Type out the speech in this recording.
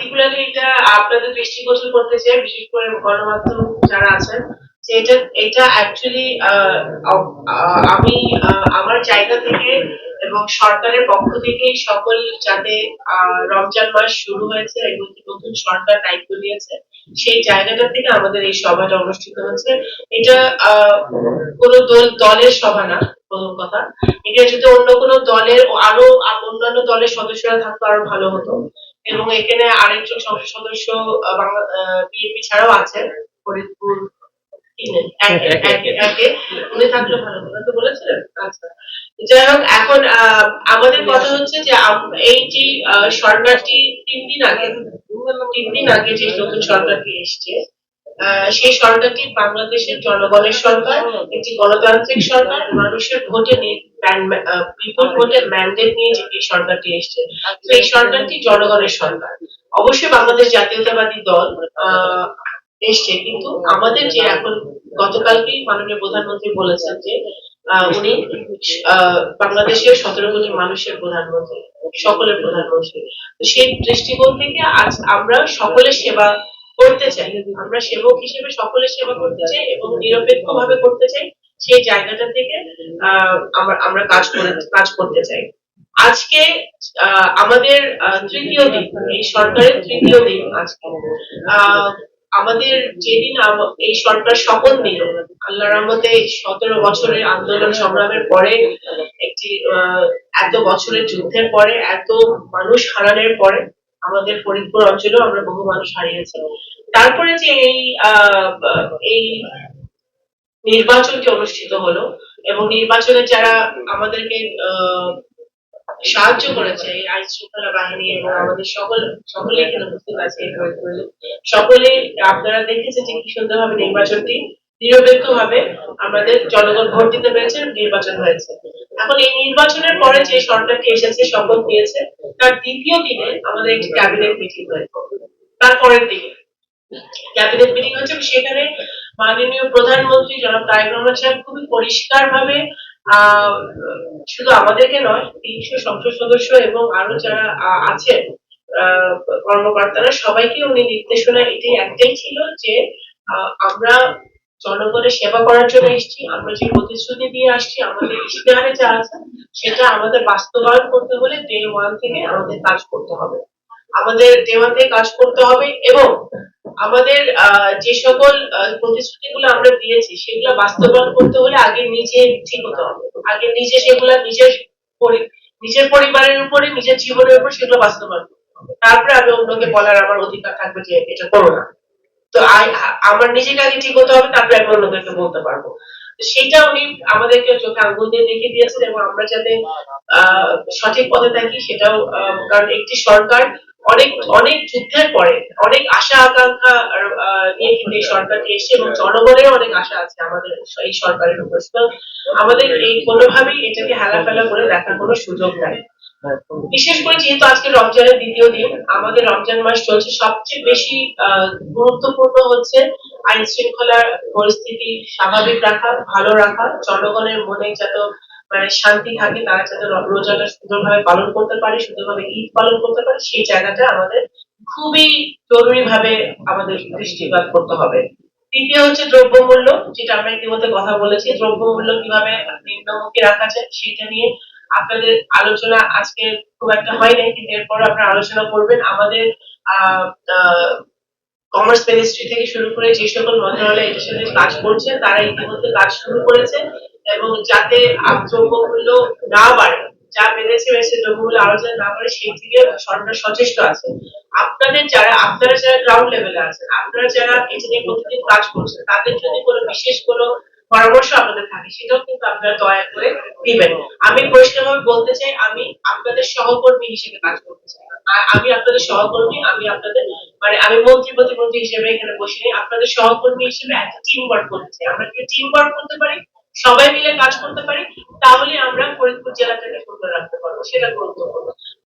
Particularly এটা আপনাদের দৃষ্টিগোচর করতে চাই, বিশেষ করে গণমাধ্যম যারা আছেন এটা এটা অ্যাকচুয়ালি আমি আমার জায়গা থেকে এবং সরকারের পক্ষ থেকে সকল যাতে রমজান মাস শুরু হয়েছে এবং নতুন সরকার দায়িত্ব নিয়েছে, সেই জায়গাটা থেকে আমাদের এই সভাটা অনুষ্ঠিত হচ্ছে। এটা কোনো দল, দলের সভা না, প্রথম কথা। এটা যদি অন্য কোনো দলের, আরও অন্যান্য দলের সদস্যরা থাকতো, আরও ভালো হতো। এবং এখানে আরেকজন সংসদ সদস্য বিএনপি ছাড়াও আছেন ফরিদপুর তিনে, একে, একে, একে। উনি থাকলে ভালো তো বলেছিলেন। আচ্ছা। যাই হোক এখন আহ, আমাদের কথা হচ্ছে যে এই যে আহ, সরকারটি তিন দিন আগে তিন দিন আগে যে নতুন সরকারটি এসছে আহ, সেই সরকারটি বাংলাদেশের জনগণের সরকার একটি গণতান্ত্রিক সরকার মানুষের ভোটে ম্যান- আহ, ম্যান্ডেট নিয়ে যে এই সরকারটি এসছে তো এই সরকারটি জনগণের সরকার। অবশ্যই বাংলাদেশ জাতীয়তাবাদী দল এসছে কিন্তু আমাদের যে এখন গতকালকেই মাননীয় প্রধানমন্ত্রী বলেছেন যে উনি আহ, বাংলাদেশের সতেরো কোটি মানুষের প্রধানমন্ত্রী সকলের প্রধানমন্ত্রী। সেই দৃষ্টিকোণ থেকে আজ আমরা সকলের সেবা করতে চাই। আমরা সেবক হিসেবে সকলের সেবা করতে চাই এবং নিরপেক্ষ ভাবে করতে চাই। সেই জায়গাটা থেকে আমরা আমরা কাজ করে, কাজ করতে চাই। আজকে আমাদের তৃতীয় দিন, এই সরকারের তৃতীয় দিন আজকে। আমাদের যেদিন এই সরকার শপথ নিল আল্লাহ রহমতে সতেরো বছরের আন্দোলন সংগ্রামের পরে, একটি এত বছরের যুদ্ধের পরে, এত মানুষ হারানোর পরে, আমাদের ফরিদপুর অঞ্চলেও আমরা বহু মানুষ হারিয়েছি। তারপরে যে এই এই নির্বাচনটি অনুষ্ঠিত হলো এবং নির্বাচনে যারা আমাদেরকে সাহায্য করেছে, এই আইন শৃঙ্খলা বাহিনী এবং আমাদের সকল সকলে এখানে উপস্থিত আছে সকলে আপনারা দেখেছেন যে কি সুন্দরভাবে নির্বাচনটি নিরপেক্ষ ভাবে আমাদের জনগণ ভোট দিতে পেরেছে, নির্বাচন হয়েছে। এখন এই নির্বাচনের পরে যে সরকারটি এসেছে, শপথ নিয়েছে তার দ্বিতীয় দিনে আমাদের একটি ক্যাবিনেট মিটিং হয়েছে। তারপরের দিনে। ক্যাবিনেট মিটিং হচ্ছে সেখানে মাননীয় প্রধানমন্ত্রী জনাব তারেক রহমান সাহেব খুবই পরিষ্কার ভাবে শুধু আমাদেরকে নয়, তিনশো সংসদ সদস্য এবং আরও যারা আছেন কর্মকর্তারা, সবাইকে উনি নির্দেশনা এটাই একটাই ছিল যে আমরা জনগণের সেবা করার জন্য এসেছি, আমরা যে প্রতিশ্রুতি দিয়ে আসছি, আমাদের ইশতেহারে যা আছে, সেটা আমাদের বাস্তবায়ন করতে হলে ডে ওয়ান থেকে আমাদের কাজ করতে হবে। আমাদের থেকে কাজ করতে হবে এবং আমাদের যে সকল প্রতিশ্রুতিগুলো আমরা দিয়েছি, সেগুলো বাস্তবায়ন করতে হলে আগে নিজে ঠিক হতে হবে। আগে নিজে সেগুলো নিজের নিজের পরিবারের উপরে, নিজের জীবনের উপর সেগুলো বাস্তবায়ন করতে হবে। তারপরে আমি অন্যকে বলার আমার অধিকার থাকবে যে এটা করো না। তো আমার নিজেকে আগে ঠিক হতে হবে, তারপরে আমি অন্যদেরকে বলতে পারব। সেটা উনি আমাদেরকে চোখে আঙ্গুল দিয়ে দেখিয়ে দিয়েছেন এবং আমরা যাতে সঠিক পথে থাকি সেটাও কারণ একটি সরকার অনেক অনেক যুদ্ধের পরে, অনেক আশা আকাঙ্ক্ষা নিয়ে কিন্তু এই সরকারটি এসেছে এবং জনগণের অনেক আশা আছে আমাদের এই সরকারের উপর। আমাদের এই কোনোভাবেই এটাকে হেলাফেলা করে দেখার কোনো সুযোগ নাই। বিশেষ করে যেহেতু আজকে রমজানের দ্বিতীয় দিন, আমাদের রমজান মাস চলছে সবচেয়ে বেশি গুরুত্বপূর্ণ হচ্ছে আইন শৃঙ্খলার পরিস্থিতি স্বাভাবিক রাখা, ভালো রাখা, জনগণের মনে যাতে মানে শান্তি থাকে, তারা যাতে রোজাটা সুন্দরভাবে পালন করতে পারে, সুন্দরভাবে ঈদ পালন করতে পারে, সেই জায়গাটা আমাদের খুবই জরুরি ভাবে আমাদের দৃষ্টিপাত করতে হবে। তৃতীয় হচ্ছে দ্রব্যমূল্য, যেটা আমরা ইতিমধ্যে কথা বলেছি। দ্রব্যমূল্য কীভাবে নিম্নমুখী রাখা যায়, সেটা নিয়ে আপনাদের আলোচনা আজকে খুব একটা হয় নাই, কিন্তু এরপর আপনারা আলোচনা করবেন। আমাদের কমার্স মিনিস্ট্রি থেকে শুরু করে যে সকল মন্ত্রণালয় এটার সাথে কাজ করছে, তারা ইতিমধ্যে কাজ শুরু করেছে এবং যাতে দ্রব্যমূল্য না বাড়ে, যা বেড়েছে বেড়েছে দ্রব্যমূল্য আরও যাতে না বাড়ে সেই দিকে সরকার সচেষ্ট আছে। আপনাদের যারা, আপনারা যারা গ্রাউন্ড লেভেলে আছেন, আপনারা যারা এটা নিয়ে প্রতিদিন কাজ করছেন, তাদের যদি কোনো বিশেষ কোনো পরামর্শ আপনাদের থাকে, সেটাও কিন্তু আপনারা দয়া করে দিবেন। আমি পরিষ্কারভাবে বলতে চাই, আমি আপনাদের সহকর্মী হিসেবে কাজ করতে চাই। আমি আপনাদের সহকর্মী, আমি আপনাদের মানে আমি মন্ত্রী, প্রতিমন্ত্রী হিসেবে এখানে বসিনি, আপনাদের সহকর্মী হিসেবে একটা টিম ওয়ার্ক করেছে। আমরা যদি টিম ওয়ার্ক করতে পারি? সবাই মিলে কাজ করতে পারি? তাহলে আমরা ফরিদপুর জেলাটাকে সুন্দর রাখতে পারব, সেটা গুরুত্বপূর্ণ।